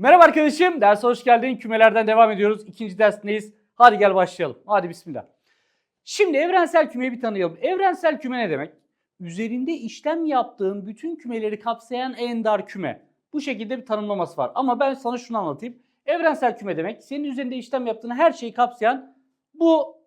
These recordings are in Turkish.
Merhaba arkadaşım. Derse hoş geldin. Kümelerden devam ediyoruz. İkinci dersindeyiz. Hadi gel başlayalım. Hadi bismillah. Şimdi evrensel kümeyi bir tanıyalım. Evrensel küme ne demek? Üzerinde işlem yaptığın bütün kümeleri kapsayan ender küme. Bu şekilde bir tanımlaması var. Ama ben sana şunu anlatayım. Evrensel küme demek senin üzerinde işlem yaptığın her şeyi kapsayan bu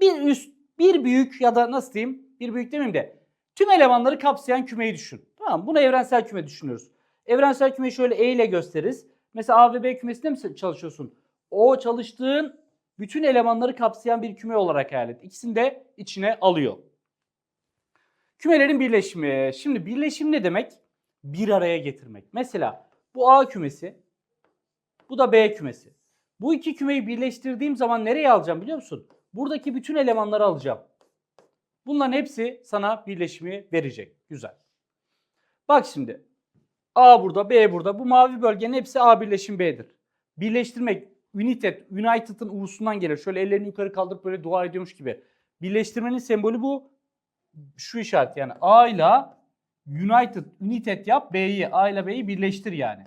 bir üst, bir büyük ya da nasıl diyeyim? Bir büyük demeyeyim de tüm elemanları kapsayan kümeyi düşün. Tamam Buna evrensel küme düşünüyoruz. Evrensel kümeyi şöyle E ile gösteririz. Mesela A ve B kümesinde mi çalışıyorsun? O çalıştığın bütün elemanları kapsayan bir küme olarak hayal et. İkisini de içine alıyor. Kümelerin birleşimi. Şimdi birleşim ne demek? Bir araya getirmek. Mesela bu A kümesi, bu da B kümesi. Bu iki kümeyi birleştirdiğim zaman nereye alacağım biliyor musun? Buradaki bütün elemanları alacağım. Bunların hepsi sana birleşimi verecek. Güzel. Bak şimdi. A burada, B burada. Bu mavi bölgenin hepsi A birleşim B'dir. Birleştirmek, united, united'ın u'sundan gelir. Şöyle ellerini yukarı kaldırıp böyle dua ediyormuş gibi. Birleştirmenin sembolü bu. Şu işaret yani A ile united, united yap B'yi, A ile B'yi birleştir yani.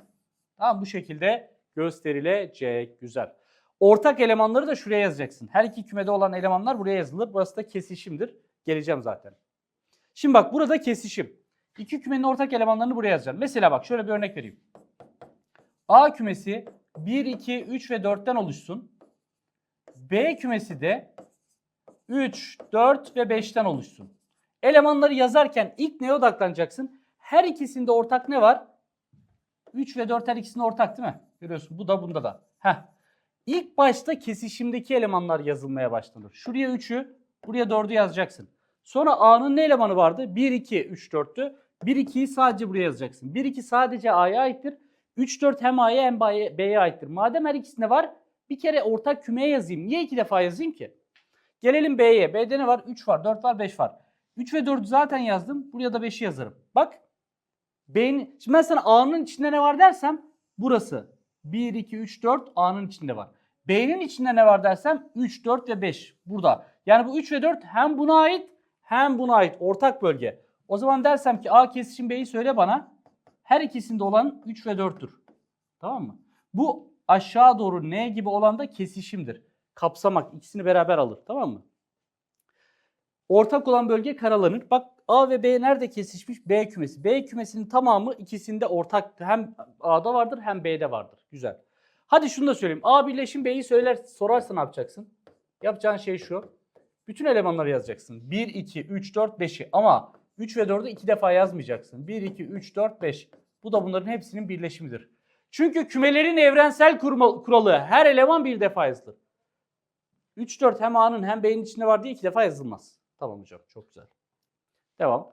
Tamam bu şekilde gösterilecek. Güzel. Ortak elemanları da şuraya yazacaksın. Her iki kümede olan elemanlar buraya yazılır. Burası da kesişimdir. Geleceğim zaten. Şimdi bak burada kesişim. İki kümenin ortak elemanlarını buraya yazacağım. Mesela bak şöyle bir örnek vereyim. A kümesi 1, 2, 3 ve 4'ten oluşsun. B kümesi de 3, 4 ve 5'ten oluşsun. Elemanları yazarken ilk neye odaklanacaksın? Her ikisinde ortak ne var? 3 ve 4 her ikisinde ortak değil mi? Görüyorsun bu da bunda da. Heh. İlk başta kesişimdeki elemanlar yazılmaya başlanır. Şuraya 3'ü, buraya 4'ü yazacaksın. Sonra A'nın ne elemanı vardı? 1, 2, 3, 4'tü. 1, 2'yi sadece buraya yazacaksın. 1, 2 sadece A'ya aittir. 3, 4 hem A'ya hem B'ye aittir. Madem her ikisinde var bir kere ortak kümeye yazayım. Niye iki defa yazayım ki? Gelelim B'ye. B'de ne var? 3 var, 4 var, 5 var. 3 ve 4'ü zaten yazdım. Buraya da 5'i yazarım. Bak. B'nin, şimdi ben sana A'nın içinde ne var dersem burası. 1, 2, 3, 4 A'nın içinde var. B'nin içinde ne var dersem 3, 4 ve 5 burada. Yani bu 3 ve 4 hem buna ait hem buna ait ortak bölge. O zaman dersem ki A kesişim B'yi söyle bana. Her ikisinde olan 3 ve 4'tür. Tamam mı? Bu aşağı doğru N gibi olan da kesişimdir. Kapsamak ikisini beraber alır. Tamam mı? Ortak olan bölge karalanır. Bak A ve B nerede kesişmiş? B kümesi. B kümesinin tamamı ikisinde ortak. Hem A'da vardır hem B'de vardır. Güzel. Hadi şunu da söyleyeyim. A birleşim B'yi söyler, sorarsa ne yapacaksın? Yapacağın şey şu. Bütün elemanları yazacaksın. 1, 2, 3, 4, 5'i ama 3 ve 4'ü iki defa yazmayacaksın. 1, 2, 3, 4, 5. Bu da bunların hepsinin birleşimidir. Çünkü kümelerin evrensel kurma- kuralı her eleman bir defa yazılır. 3, 4 hem A'nın hem B'nin içinde var diye iki defa yazılmaz. Tamam hocam çok güzel. Devam.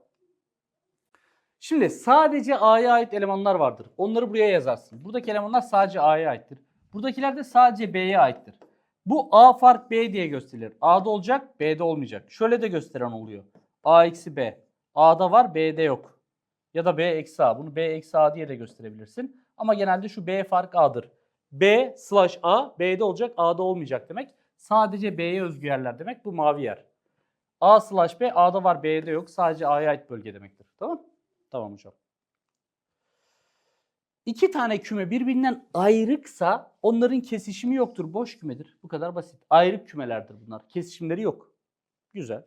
Şimdi sadece A'ya ait elemanlar vardır. Onları buraya yazarsın. Buradaki elemanlar sadece A'ya aittir. Buradakiler de sadece B'ye aittir. Bu A fark B diye gösterilir. A'da olacak, B'de olmayacak. Şöyle de gösteren oluyor. A eksi B. A'da var, B'de yok. Ya da B eksi A. Bunu B eksi A diye de gösterebilirsin. Ama genelde şu B fark A'dır. B slash A, B'de olacak, A'da olmayacak demek. Sadece B'ye özgü yerler demek. Bu mavi yer. A slash B, A'da var, B'de yok. Sadece A'ya ait bölge demektir. Tamam Tamam hocam. İki tane küme birbirinden ayrıksa onların kesişimi yoktur. Boş kümedir. Bu kadar basit. Ayrık kümelerdir bunlar. Kesişimleri yok. Güzel.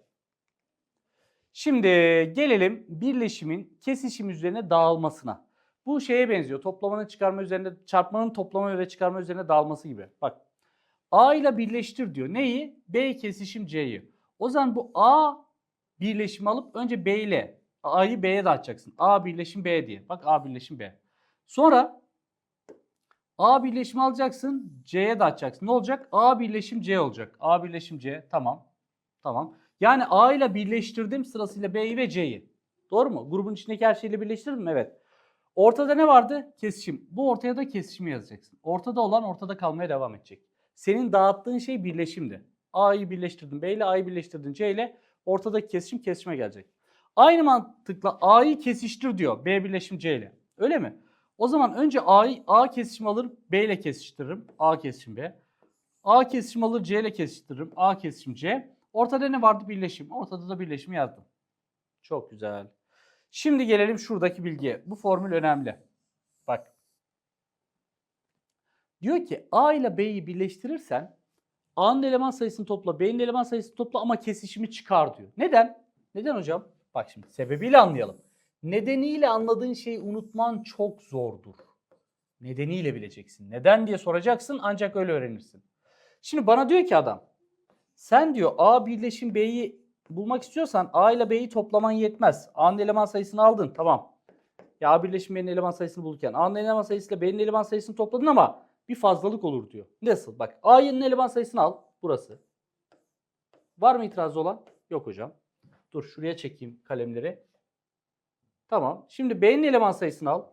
Şimdi gelelim birleşimin kesişim üzerine dağılmasına. Bu şeye benziyor. Toplamanın çıkarma üzerine, çarpmanın toplama ve çıkarma üzerine dağılması gibi. Bak. A ile birleştir diyor. Neyi? B kesişim C'yi. O zaman bu A birleşimi alıp önce B ile A'yı B'ye dağıtacaksın. A birleşim B diye. Bak A birleşim B. Sonra A birleşimi alacaksın, C'ye dağıtacaksın. Ne olacak? A birleşim C olacak. A birleşim C. Tamam. Tamam. Yani A ile birleştirdim sırasıyla B'yi ve C'yi. Doğru mu? Grubun içindeki her şeyle birleştirdim? Evet. Ortada ne vardı? Kesişim. Bu ortaya da kesişimi yazacaksın. Ortada olan ortada kalmaya devam edecek. Senin dağıttığın şey birleşimdi. A'yı birleştirdin B ile A'yı birleştirdin C ile ortadaki kesişim kesişime gelecek. Aynı mantıkla A'yı kesiştir diyor B birleşim C ile. Öyle mi? O zaman önce A'yı A kesişim alır B ile kesiştiririm. A kesişim B. A kesişim alır C ile kesiştiririm. A kesişim C. Ortada ne vardı? Birleşim. Ortada da birleşimi yazdım. Çok güzel. Şimdi gelelim şuradaki bilgiye. Bu formül önemli. Bak. Diyor ki A ile B'yi birleştirirsen A'nın eleman sayısını topla, B'nin eleman sayısını topla ama kesişimi çıkar diyor. Neden? Neden hocam? Bak şimdi sebebiyle anlayalım. Nedeniyle anladığın şeyi unutman çok zordur. Nedeniyle bileceksin. Neden diye soracaksın ancak öyle öğrenirsin. Şimdi bana diyor ki adam sen diyor A birleşim B'yi bulmak istiyorsan A ile B'yi toplaman yetmez. A'nın eleman sayısını aldın tamam. Ya A birleşim B'nin eleman sayısını bulurken A'nın eleman sayısıyla B'nin eleman sayısını topladın ama bir fazlalık olur diyor. Nasıl? Bak A'nın eleman sayısını al. Burası. Var mı itirazı olan? Yok hocam. Dur şuraya çekeyim kalemleri. Tamam. Şimdi B'nin eleman sayısını al.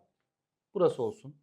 Burası olsun.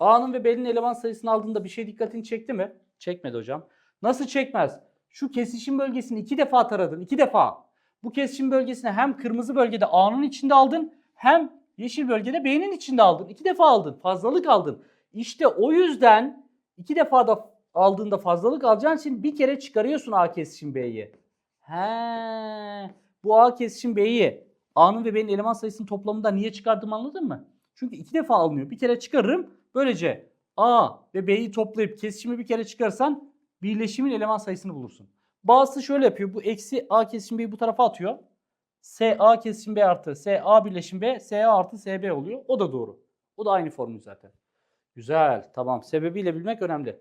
A'nın ve B'nin eleman sayısını aldığında bir şey dikkatini çekti mi? Çekmedi hocam. Nasıl çekmez? Şu kesişim bölgesini iki defa taradın. iki defa. Bu kesişim bölgesini hem kırmızı bölgede A'nın içinde aldın hem yeşil bölgede B'nin içinde aldın. İki defa aldın. Fazlalık aldın. İşte o yüzden iki defa da aldığında fazlalık alacağın için bir kere çıkarıyorsun A kesişim B'yi. He. Bu A kesişim B'yi A'nın ve B'nin eleman sayısının toplamında niye çıkardım anladın mı? Çünkü iki defa alınıyor. Bir kere çıkarırım. Böylece A ve B'yi toplayıp kesişimi bir kere çıkarsan birleşimin eleman sayısını bulursun. Bazısı şöyle yapıyor. Bu eksi A kesişim B'yi bu tarafa atıyor. S A kesişim B artı S A birleşim B S A artı S B oluyor. O da doğru. O da aynı formül zaten. Güzel. Tamam. Sebebiyle bilmek önemli.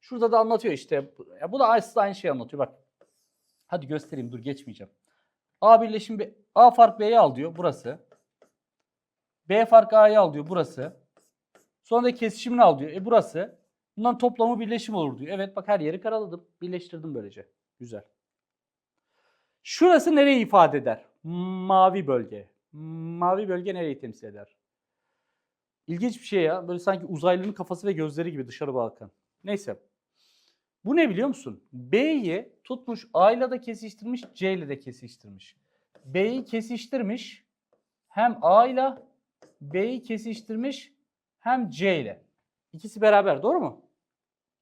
Şurada da anlatıyor işte. Ya bu da aslında aynı şeyi anlatıyor. Bak. Hadi göstereyim. Dur geçmeyeceğim. A birleşim B, A fark B'yi al diyor. Burası. B fark A'yı al diyor. Burası. Sonra da kesişimini al diyor. E burası. Bundan toplamı birleşim olur diyor. Evet bak her yeri karaladım. Birleştirdim böylece. Güzel. Şurası nereyi ifade eder? Mavi bölge. Mavi bölge nereyi temsil eder? İlginç bir şey ya. Böyle sanki uzaylının kafası ve gözleri gibi dışarı bakan. Neyse. Bu ne biliyor musun? B'yi tutmuş A ile de kesiştirmiş, C ile de kesiştirmiş. B'yi kesiştirmiş hem A ile B'yi kesiştirmiş hem C ile. İkisi beraber doğru mu?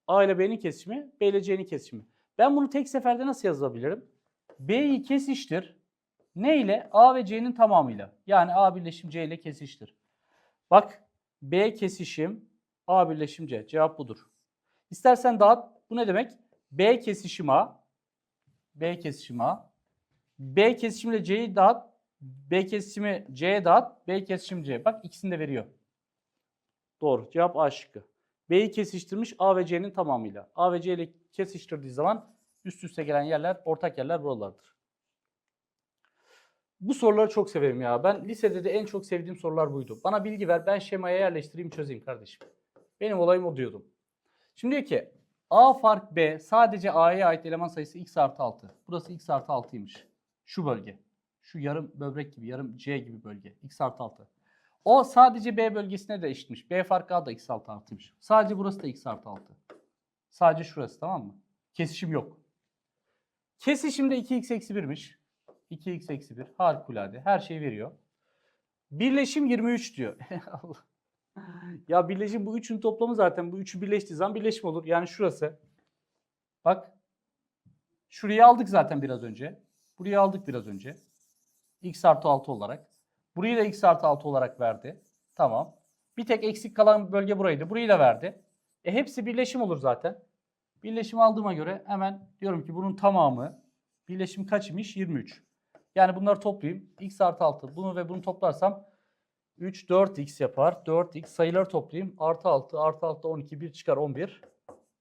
A ile B'nin kesişimi, B ile C'nin kesişimi. Ben bunu tek seferde nasıl yazabilirim? B'yi kesiştir. Ne ile? A ve C'nin tamamıyla. Yani A birleşim C ile kesiştir. Bak B kesişim A birleşim C. Cevap budur. İstersen dağıt. Bu ne demek? B kesişim A. B kesişim A. B kesişimle C'yi dağıt. B kesişimi C'ye dağıt. B kesişim C. Bak ikisini de veriyor. Doğru. Cevap A şıkkı. B'yi kesiştirmiş A ve C'nin tamamıyla. A ve C ile kesiştirdiği zaman üst üste gelen yerler, ortak yerler buralardır. Bu soruları çok severim ya. Ben lisede de en çok sevdiğim sorular buydu. Bana bilgi ver, ben şemaya yerleştireyim, çözeyim kardeşim. Benim olayım o diyordum. Şimdi diyor ki A fark B sadece A'ya ait eleman sayısı x artı 6. Burası x artı 6'ymış. Şu bölge. Şu yarım böbrek gibi, yarım C gibi bölge. x artı 6. O sadece B bölgesine de eşitmiş. B fark A da x artı 6'ymış. Sadece burası da x artı 6. Sadece şurası tamam mı? Kesişim yok. Kesişimde 2x eksi 1'miş. 2x eksi 1 harikulade. Her şeyi veriyor. Birleşim 23 diyor. Ya birleşim bu üçün toplamı zaten. Bu üçü birleştiği zaman birleşim olur. Yani şurası. Bak. Şurayı aldık zaten biraz önce. Burayı aldık biraz önce. x artı 6 olarak. Burayı da x artı 6 olarak verdi. Tamam. Bir tek eksik kalan bölge buraydı. Burayı da verdi. E hepsi birleşim olur zaten. Birleşim aldığıma göre hemen diyorum ki bunun tamamı birleşim kaç imiş? 23. Yani bunları toplayayım. x artı 6. Bunu ve bunu toplarsam 3, 4x yapar. 4x sayıları toplayayım. Artı 6, artı 6 12, 1 çıkar 11.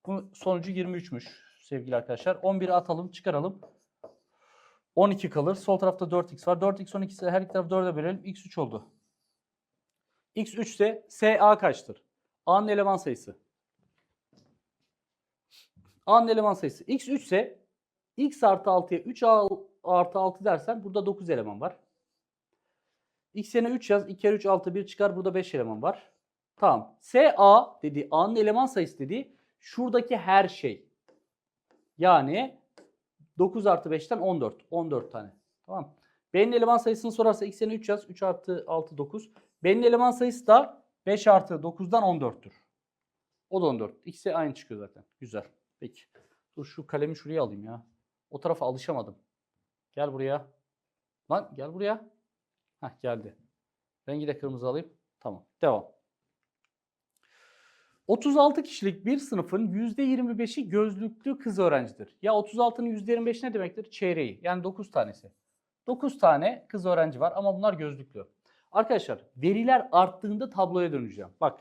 Bu sonucu 23'müş sevgili arkadaşlar. 11'i atalım, çıkaralım. 12 kalır. Sol tarafta 4x var. 4x 12 ise her iki tarafı 4'e bölelim. x 3 oldu. x 3 ise SA kaçtır? A'nın eleman sayısı. A'nın eleman sayısı. x 3 ise x artı 6'ya 3 A artı 6 dersen burada 9 eleman var. X yerine 3 yaz. 2 kere 3 6 1 çıkar. Burada 5 eleman var. Tamam. SA dediği A'nın eleman sayısı dediği şuradaki her şey. Yani 9 artı 5'ten 14. 14 tane. Tamam. B'nin eleman sayısını sorarsa x yerine 3 yaz. 3 artı 6 9. B'nin eleman sayısı da 5 artı 9'dan 14'tür. O da 14. İkisi aynı çıkıyor zaten. Güzel. Peki. Dur şu kalemi şuraya alayım ya. O tarafa alışamadım. Gel buraya. Lan gel buraya. Hah geldi. Rengi de kırmızı alayım. Tamam. Devam. 36 kişilik bir sınıfın %25'i gözlüklü kız öğrencidir. Ya 36'nın %25 ne demektir? Çeyreği. Yani 9 tanesi. 9 tane kız öğrenci var ama bunlar gözlüklü. Arkadaşlar veriler arttığında tabloya döneceğim. Bak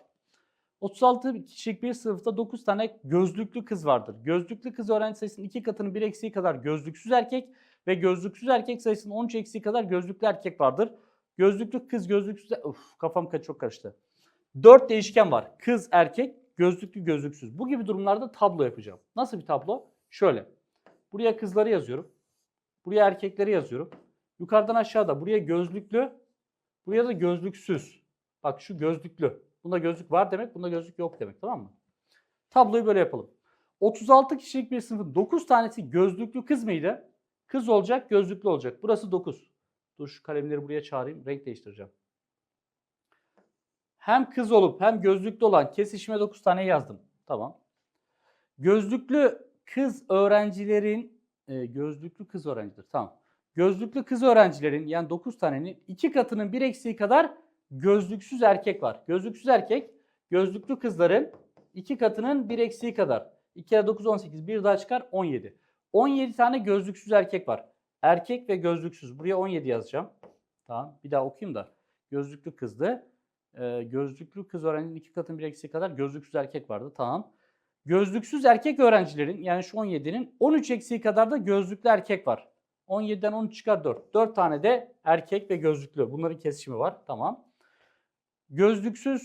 36 kişilik bir sınıfta 9 tane gözlüklü kız vardır. Gözlüklü kız öğrenci sayısının 2 katının 1 eksiği kadar gözlüksüz erkek ve gözlüksüz erkek sayısının 13 eksiği kadar gözlüklü erkek vardır. Gözlüklü kız gözlüksüz... Uf kafam ka- çok karıştı. 4 değişken var. Kız, erkek, gözlüklü, gözlüksüz. Bu gibi durumlarda tablo yapacağım. Nasıl bir tablo? Şöyle. Buraya kızları yazıyorum. Buraya erkekleri yazıyorum. Yukarıdan aşağıda buraya gözlüklü, buraya da gözlüksüz. Bak şu gözlüklü. Bunda gözlük var demek, bunda gözlük yok demek tamam mı? Tabloyu böyle yapalım. 36 kişilik bir sınıfın 9 tanesi gözlüklü kız mıydı? Kız olacak, gözlüklü olacak. Burası 9. Dur şu kalemleri buraya çağırayım, renk değiştireceğim. Hem kız olup hem gözlüklü olan kesişime 9 tane yazdım. Tamam. Gözlüklü kız öğrencilerin e, gözlüklü kız öğrencidir. Tamam. Gözlüklü kız öğrencilerin yani 9 tanenin iki katının bir eksiği kadar gözlüksüz erkek var. Gözlüksüz erkek gözlüklü kızların iki katının bir eksiği kadar. 2 kere 9 18 bir daha çıkar 17. 17 tane gözlüksüz erkek var. Erkek ve gözlüksüz. Buraya 17 yazacağım. Tamam. Bir daha okuyayım da. Gözlüklü kızdı. Gözlüklü kız öğrencinin iki katının bir eksiği kadar gözlüksüz erkek vardı. Tamam. Gözlüksüz erkek öğrencilerin yani şu 17'nin 13 eksiği kadar da gözlüklü erkek var. 17'den 13 çıkar 4. 4 tane de erkek ve gözlüklü. Bunların kesişimi var. Tamam. Gözlüksüz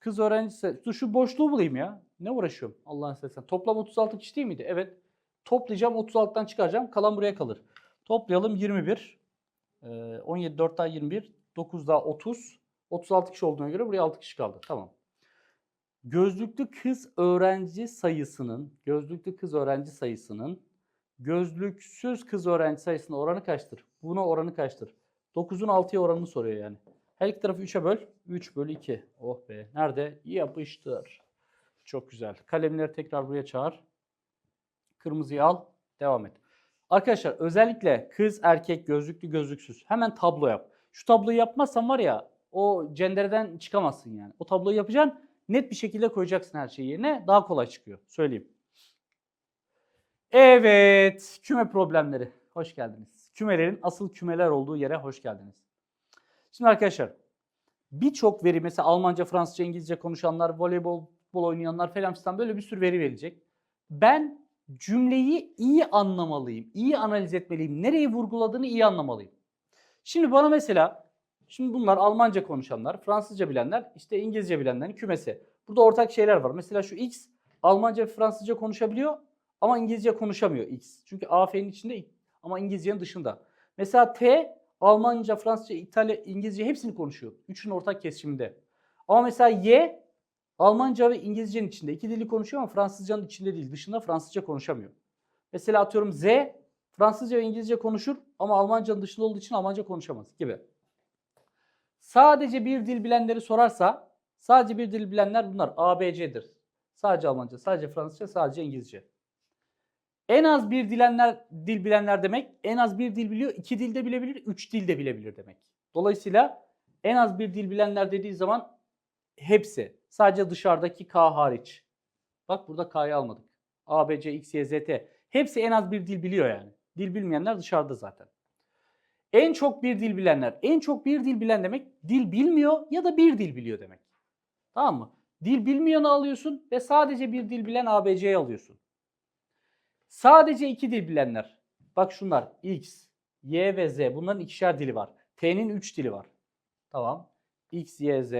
kız öğrencisi. Dur şu boşluğu bulayım ya. Ne uğraşıyorum Allah'ın seversen. Toplam 36 kişi değil miydi? Evet. Toplayacağım 36'dan çıkaracağım. Kalan buraya kalır. Toplayalım 21. Ee, 17 4 daha 21. 9 daha 30. 36 kişi olduğuna göre buraya 6 kişi kaldı. Tamam. Gözlüklü kız öğrenci sayısının, gözlüklü kız öğrenci sayısının gözlüksüz kız öğrenci sayısının oranı kaçtır? Buna oranı kaçtır? 9'un 6'ya oranını soruyor yani. Her iki tarafı 3'e böl. 3 bölü 2. Oh be. Nerede? Yapıştır. Çok güzel. Kalemleri tekrar buraya çağır. Kırmızıyı al. Devam et. Arkadaşlar özellikle kız erkek gözlüklü gözlüksüz. Hemen tablo yap. Şu tabloyu yapmazsan var ya o cendereden çıkamazsın yani. O tabloyu yapacaksın. Net bir şekilde koyacaksın her şeyi yerine. Daha kolay çıkıyor. Söyleyeyim. Evet. Küme problemleri. Hoş geldiniz. Kümelerin asıl kümeler olduğu yere hoş geldiniz. Şimdi arkadaşlar birçok veri mesela Almanca, Fransızca, İngilizce konuşanlar, voleybol oynayanlar falan filan böyle bir sürü veri verecek. Ben cümleyi iyi anlamalıyım, iyi analiz etmeliyim, nereyi vurguladığını iyi anlamalıyım. Şimdi bana mesela, şimdi bunlar Almanca konuşanlar, Fransızca bilenler, işte İngilizce bilenlerin kümesi. Burada ortak şeyler var. Mesela şu X Almanca ve Fransızca konuşabiliyor ama İngilizce konuşamıyor X. Çünkü AF'nin içinde ama İngilizcenin dışında. Mesela T Almanca, Fransızca, İtalya, İngilizce hepsini konuşuyor. Üçünün ortak kesişiminde. Ama mesela Y Almanca ve İngilizcenin içinde. iki dili konuşuyor ama Fransızcanın içinde değil. Dışında Fransızca konuşamıyor. Mesela atıyorum Z Fransızca ve İngilizce konuşur ama Almancanın dışında olduğu için Almanca konuşamaz gibi. Sadece bir dil bilenleri sorarsa sadece bir dil bilenler bunlar ABC'dir. Sadece Almanca, sadece Fransızca, sadece İngilizce. En az bir dilenler, dil bilenler demek en az bir dil biliyor, iki dilde bilebilir, üç dilde bilebilir demek. Dolayısıyla en az bir dil bilenler dediği zaman hepsi. Sadece dışarıdaki K hariç. Bak burada K'yı almadık. A, B, C, X, Y, Z, T. Hepsi en az bir dil biliyor yani. Dil bilmeyenler dışarıda zaten. En çok bir dil bilenler. En çok bir dil bilen demek dil bilmiyor ya da bir dil biliyor demek. Tamam mı? Dil bilmeyeni alıyorsun ve sadece bir dil bilen ABC'yi alıyorsun. Sadece iki dil bilenler. Bak şunlar X, Y ve Z. Bunların ikişer dili var. T'nin üç dili var. Tamam. X, Y, Z.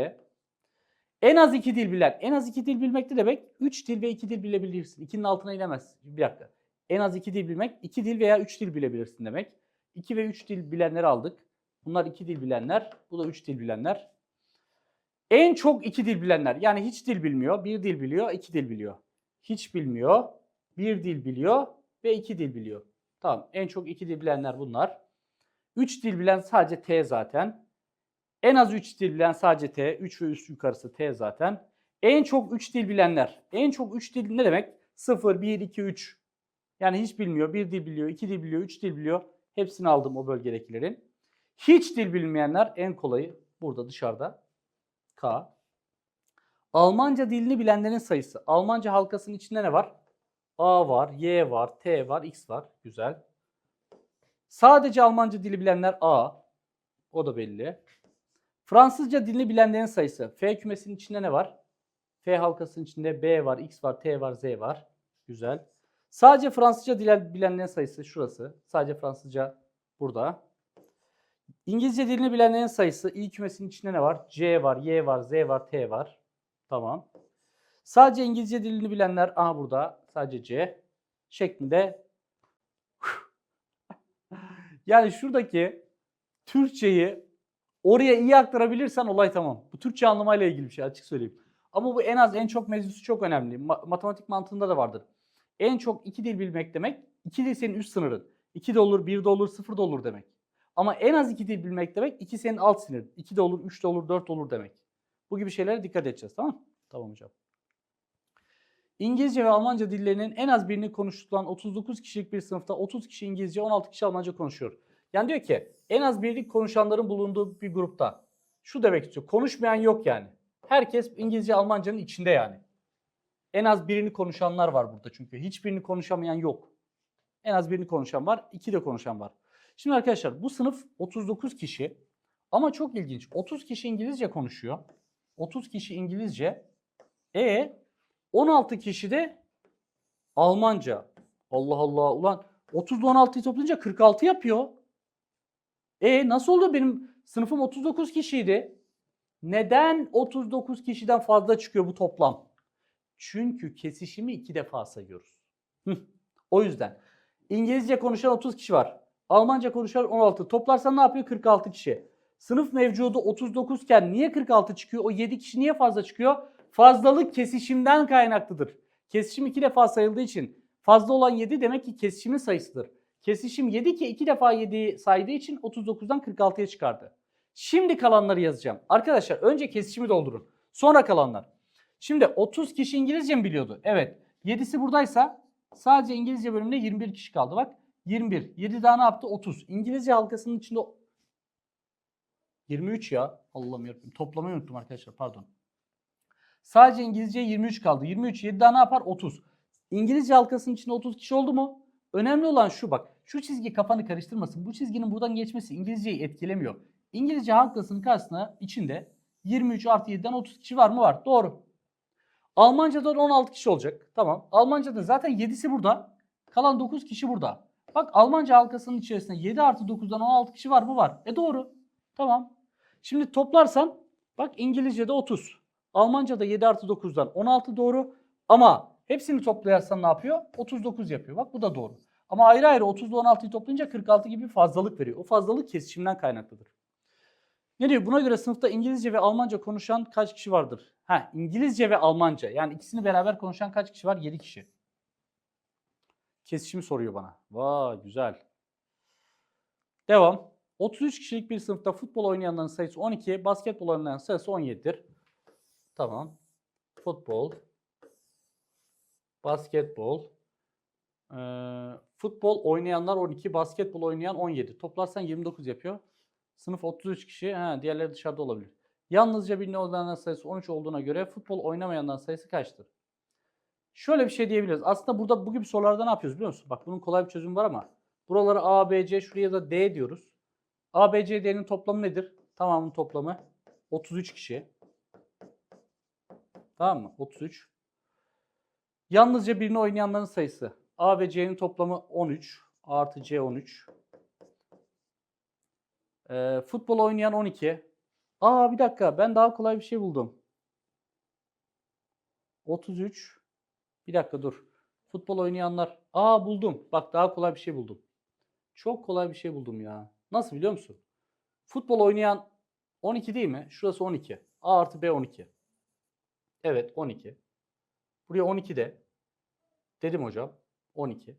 En az iki dil bilen. En az iki dil bilmek ne demek? Üç dil ve iki dil bilebilirsin. İkinin altına inemezsin. Bir dakika. En az iki dil bilmek, iki dil veya üç dil bilebilirsin demek. İki ve üç dil bilenleri aldık. Bunlar iki dil bilenler. Bu da üç dil bilenler. En çok iki dil bilenler. Yani hiç dil bilmiyor. Bir dil biliyor, iki dil biliyor. Hiç bilmiyor, bir dil biliyor ve iki dil biliyor. Tamam. En çok iki dil bilenler bunlar. Üç dil bilen sadece T zaten. En az 3 dil bilen sadece T. 3 ve üst yukarısı T zaten. En çok 3 dil bilenler. En çok 3 dil ne demek? 0, 1, 2, 3. Yani hiç bilmiyor. 1 dil biliyor, 2 dil biliyor, 3 dil biliyor. Hepsini aldım o bölgedekilerin. Hiç dil bilmeyenler en kolayı burada dışarıda. K. Almanca dilini bilenlerin sayısı. Almanca halkasının içinde ne var? A var, Y var, T var, X var. Güzel. Sadece Almanca dili bilenler A. O da belli. Fransızca dilini bilenlerin sayısı. F kümesinin içinde ne var? F halkasının içinde B var, X var, T var, Z var. Güzel. Sadece Fransızca dil bilenlerin sayısı şurası. Sadece Fransızca burada. İngilizce dilini bilenlerin sayısı İ kümesinin içinde ne var? C var, Y var, Z var, T var. Tamam. Sadece İngilizce dilini bilenler A burada. Sadece C şeklinde. yani şuradaki Türkçeyi oraya iyi aktarabilirsen olay tamam. Bu Türkçe anlamayla ilgili bir şey açık söyleyeyim. Ama bu en az en çok mevzusu çok önemli. Ma- matematik mantığında da vardır. En çok iki dil bilmek demek, iki dil senin üst sınırın. İki de olur, bir de olur, sıfır da olur demek. Ama en az iki dil bilmek demek, iki senin alt sınırın. İki de olur, üç de olur, dört olur demek. Bu gibi şeylere dikkat edeceğiz tamam mı? Tamam hocam. İngilizce ve Almanca dillerinin en az birini konuşulan 39 kişilik bir sınıfta 30 kişi İngilizce, 16 kişi Almanca konuşuyor. Yani diyor ki en az birlik konuşanların bulunduğu bir grupta şu demek istiyor. Konuşmayan yok yani. Herkes İngilizce, Almanca'nın içinde yani. En az birini konuşanlar var burada çünkü. Hiçbirini konuşamayan yok. En az birini konuşan var, iki de konuşan var. Şimdi arkadaşlar bu sınıf 39 kişi ama çok ilginç. 30 kişi İngilizce konuşuyor. 30 kişi İngilizce. E 16 kişi de Almanca. Allah Allah ulan 30 ile 16'yı toplayınca 46 yapıyor. E nasıl oldu benim sınıfım 39 kişiydi. Neden 39 kişiden fazla çıkıyor bu toplam? Çünkü kesişimi iki defa sayıyoruz. O yüzden. İngilizce konuşan 30 kişi var. Almanca konuşan 16. Toplarsan ne yapıyor? 46 kişi. Sınıf mevcudu 39 iken niye 46 çıkıyor? O 7 kişi niye fazla çıkıyor? Fazlalık kesişimden kaynaklıdır. Kesişim iki defa sayıldığı için fazla olan 7 demek ki kesişimin sayısıdır. Kesişim 7 ki 2 defa 7'yi saydığı için 39'dan 46'ya çıkardı. Şimdi kalanları yazacağım. Arkadaşlar önce kesişimi doldurun. Sonra kalanlar. Şimdi 30 kişi İngilizce mi biliyordu? Evet. 7'si buradaysa sadece İngilizce bölümünde 21 kişi kaldı. Bak 21. 7 daha ne yaptı? 30. İngilizce halkasının içinde 23 ya. Allah'ım yarabbim. Toplamayı unuttum arkadaşlar pardon. Sadece İngilizce 23 kaldı. 23. 7 daha ne yapar? 30. İngilizce halkasının içinde 30 kişi oldu mu? Önemli olan şu bak. Şu çizgi kafanı karıştırmasın. Bu çizginin buradan geçmesi İngilizceyi etkilemiyor. İngilizce halkasının karşısına içinde 23 artı 7'den 30 kişi var mı? Var. Doğru. Almanca'da 16 kişi olacak. Tamam. Almanca'da zaten 7'si burada. Kalan 9 kişi burada. Bak Almanca halkasının içerisinde 7 artı 9'dan 16 kişi var mı? Var. E doğru. Tamam. Şimdi toplarsan bak İngilizce'de 30. Almanca'da 7 artı 9'dan 16 doğru. Ama hepsini toplayarsan ne yapıyor? 39 yapıyor. Bak bu da doğru. Ama ayrı ayrı 30 ile 16'yı toplayınca 46 gibi bir fazlalık veriyor. O fazlalık kesişimden kaynaklıdır. Ne diyor? Buna göre sınıfta İngilizce ve Almanca konuşan kaç kişi vardır? Ha, İngilizce ve Almanca. Yani ikisini beraber konuşan kaç kişi var? 7 kişi. Kesişimi soruyor bana. Vay güzel. Devam. 33 kişilik bir sınıfta futbol oynayanların sayısı 12, basketbol oynayanların sayısı 17'dir. Tamam. Futbol, basketbol, ee, futbol oynayanlar 12, basketbol oynayan 17. Toplarsan 29 yapıyor. Sınıf 33 kişi, ha, diğerleri dışarıda olabilir. Yalnızca birini olanların sayısı 13 olduğuna göre futbol oynamayanların sayısı kaçtır? Şöyle bir şey diyebiliriz. Aslında burada bu gibi sorularda ne yapıyoruz biliyor musun? Bak bunun kolay bir çözümü var ama buraları A, B, C, şuraya da D diyoruz. A, B, C, D'nin toplamı nedir? Tamamının toplamı 33 kişi. Tamam mı? 33. Yalnızca birini oynayanların sayısı. A ve C'nin toplamı 13. A artı C 13. Ee, futbol oynayan 12. Aa bir dakika ben daha kolay bir şey buldum. 33. Bir dakika dur. Futbol oynayanlar. Aa buldum. Bak daha kolay bir şey buldum. Çok kolay bir şey buldum ya. Nasıl biliyor musun? Futbol oynayan 12 değil mi? Şurası 12. A artı B 12. Evet 12. Buraya 12 de. Dedim hocam. 12.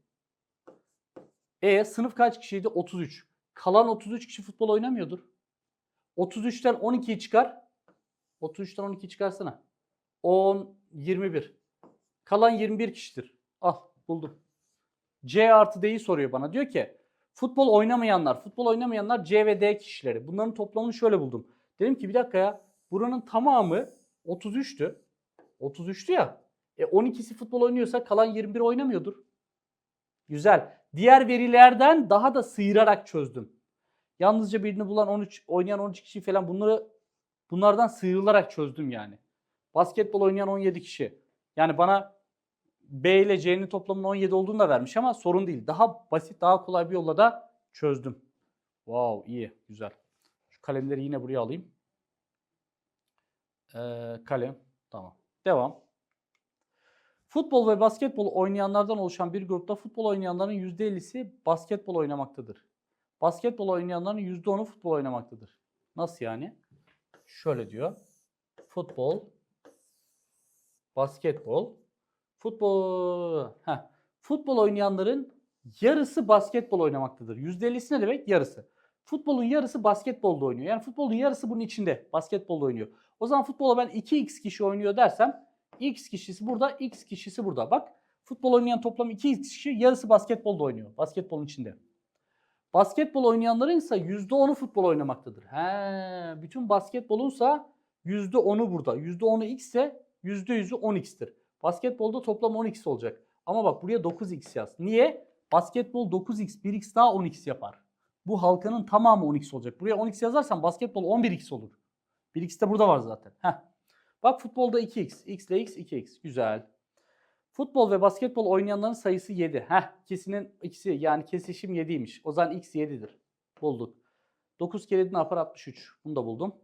E sınıf kaç kişiydi? 33. Kalan 33 kişi futbol oynamıyordur. 33'ten 12'yi çıkar. 33'ten 12'yi çıkarsana. 10, 21. Kalan 21 kişidir. Al buldum. C artı D'yi soruyor bana. Diyor ki futbol oynamayanlar, futbol oynamayanlar C ve D kişileri. Bunların toplamını şöyle buldum. Dedim ki bir dakika ya buranın tamamı 33'tü. 33'tü ya. E 12'si futbol oynuyorsa kalan 21 oynamıyordur. Güzel. Diğer verilerden daha da sıyırarak çözdüm. Yalnızca birini bulan 13 oynayan 13 kişi falan bunları bunlardan sıyrılarak çözdüm yani. Basketbol oynayan 17 kişi. Yani bana B ile C'nin toplamının 17 olduğunu da vermiş ama sorun değil. Daha basit, daha kolay bir yolla da çözdüm. Wow, iyi, güzel. Şu kalemleri yine buraya alayım. Ee, kalem, tamam. Devam. Futbol ve basketbol oynayanlardan oluşan bir grupta futbol oynayanların %50'si basketbol oynamaktadır. Basketbol oynayanların %10'u futbol oynamaktadır. Nasıl yani? Şöyle diyor. Futbol, basketbol, futbol, heh, futbol oynayanların yarısı basketbol oynamaktadır. %50'si ne demek? Yarısı. Futbolun yarısı basketbolda oynuyor. Yani futbolun yarısı bunun içinde. Basketbolda oynuyor. O zaman futbola ben 2x kişi oynuyor dersem x kişisi burada, x kişisi burada. Bak futbol oynayan toplam 2x kişi yarısı basketbolda oynuyor. Basketbolun içinde. Basketbol oynayanların ise %10'u futbol oynamaktadır. He, bütün basketbolunsa %10'u burada. %10'u x ise %100'ü 10x'tir. Basketbolda toplam 10x olacak. Ama bak buraya 9x yaz. Niye? Basketbol 9x, 1x daha 10x yapar. Bu halkanın tamamı 10x olacak. Buraya 10x yazarsan basketbol 11x olur. 1x de burada var zaten. Heh. Bak futbolda 2x. x ile x 2x. Güzel. Futbol ve basketbol oynayanların sayısı 7. Heh, ikisinin ikisi yani kesişim 7'ymiş. O zaman x 7'dir. Bulduk. 9 kere 7 ne yapar? 63. Bunu da buldum.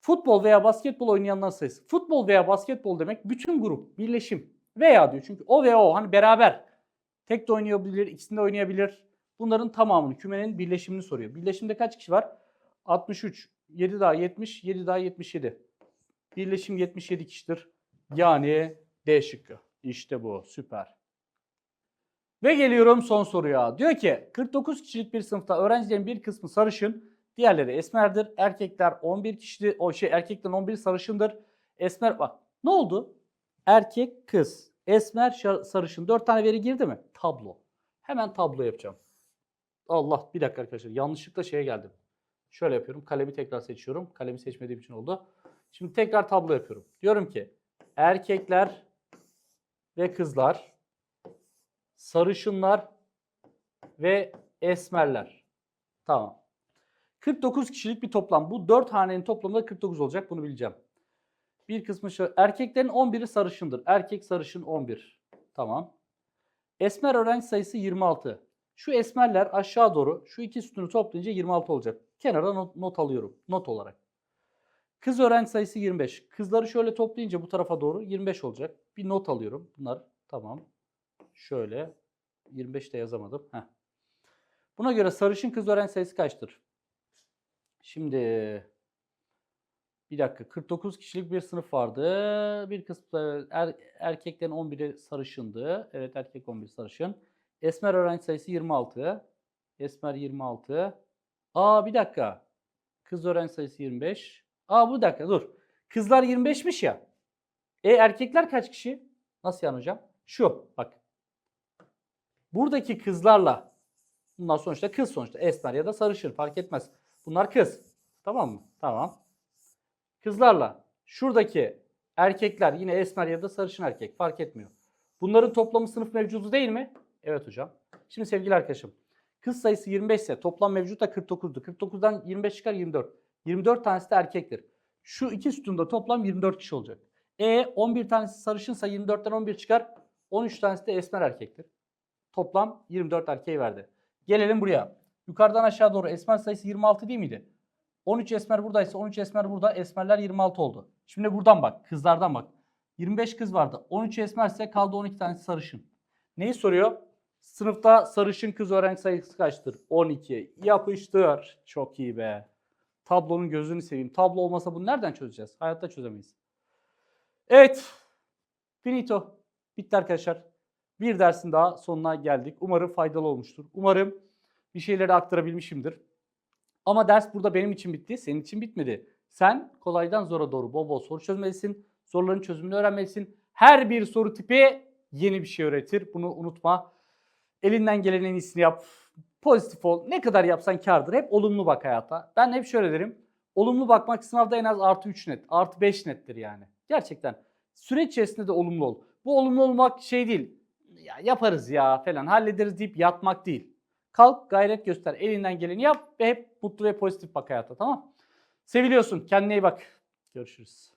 Futbol veya basketbol oynayanların sayısı. Futbol veya basketbol demek bütün grup, birleşim. Veya diyor çünkü o ve o hani beraber. Tek de oynayabilir, ikisinde oynayabilir. Bunların tamamını, kümenin birleşimini soruyor. Birleşimde kaç kişi var? 63. 7 daha 70, 7 daha 77. Birleşim 77 kişidir. Yani D şıkkı. İşte bu. Süper. Ve geliyorum son soruya. Diyor ki 49 kişilik bir sınıfta öğrencilerin bir kısmı sarışın, diğerleri esmerdir. Erkekler 11 kişi, o şey erkeklerin 11 sarışındır. Esmer bak. Ne oldu? Erkek, kız, esmer, sarışın. 4 tane veri girdi mi? Tablo. Hemen tablo yapacağım. Allah bir dakika arkadaşlar. Yanlışlıkla şeye geldim. Şöyle yapıyorum. Kalemi tekrar seçiyorum. Kalemi seçmediğim için oldu. Şimdi tekrar tablo yapıyorum. Diyorum ki erkekler ve kızlar, sarışınlar ve esmerler. Tamam. 49 kişilik bir toplam. Bu 4 hanenin toplamı 49 olacak. Bunu bileceğim. Bir kısmı şu. Erkeklerin 11'i sarışındır. Erkek sarışın 11. Tamam. Esmer öğrenci sayısı 26. Şu esmerler aşağı doğru şu iki sütunu toplayınca 26 olacak. Kenara not, not alıyorum. Not olarak. Kız öğrenci sayısı 25. Kızları şöyle toplayınca bu tarafa doğru 25 olacak. Bir not alıyorum. Bunlar tamam. Şöyle 25 de yazamadım. Heh. Buna göre sarışın kız öğrenci sayısı kaçtır? Şimdi bir dakika 49 kişilik bir sınıf vardı. Bir kısmı er, erkeklerin 11'i sarışındı. Evet erkek 11 sarışın. Esmer öğrenci sayısı 26. Esmer 26. Aa bir dakika. Kız öğrenci sayısı 25. Aa bu dakika dur. Kızlar 25'miş ya. E erkekler kaç kişi? Nasıl yani hocam? Şu bak. Buradaki kızlarla bunlar sonuçta kız sonuçta. Esmer ya da sarışın fark etmez. Bunlar kız. Tamam mı? Tamam. Kızlarla şuradaki erkekler yine esmer ya da sarışın erkek fark etmiyor. Bunların toplamı sınıf mevcudu değil mi? Evet hocam. Şimdi sevgili arkadaşım. Kız sayısı 25 ise toplam mevcut da 49'du. 49'dan 25 çıkar 24. 24 tanesi de erkektir. Şu iki sütunda toplam 24 kişi olacak. E 11 tanesi sarışınsa 24'ten 11 çıkar. 13 tanesi de esmer erkektir. Toplam 24 erkeği verdi. Gelelim buraya. Yukarıdan aşağı doğru esmer sayısı 26 değil miydi? 13 esmer buradaysa 13 esmer burada. Esmerler 26 oldu. Şimdi buradan bak. Kızlardan bak. 25 kız vardı. 13 esmerse kaldı 12 tanesi sarışın. Neyi soruyor? Sınıfta sarışın kız öğrenci sayısı kaçtır? 12. Yapıştır. Çok iyi be. Tablonun gözünü seveyim. Tablo olmasa bunu nereden çözeceğiz? Hayatta çözemeyiz. Evet. Finito. Bitti arkadaşlar. Bir dersin daha sonuna geldik. Umarım faydalı olmuştur. Umarım bir şeyleri aktarabilmişimdir. Ama ders burada benim için bitti. Senin için bitmedi. Sen kolaydan zora doğru bol bol soru çözmelisin. Soruların çözümünü öğrenmelisin. Her bir soru tipi yeni bir şey öğretir. Bunu unutma. Elinden gelen en iyisini yap. Pozitif ol. Ne kadar yapsan kardır. Hep olumlu bak hayata. Ben hep şöyle derim. Olumlu bakmak sınavda en az artı 3 net. Artı 5 nettir yani. Gerçekten. Süreç içerisinde de olumlu ol. Bu olumlu olmak şey değil. Ya yaparız ya falan hallederiz deyip yatmak değil. Kalk gayret göster. Elinden geleni yap ve hep mutlu ve pozitif bak hayata tamam Seviliyorsun. Kendine iyi bak. Görüşürüz.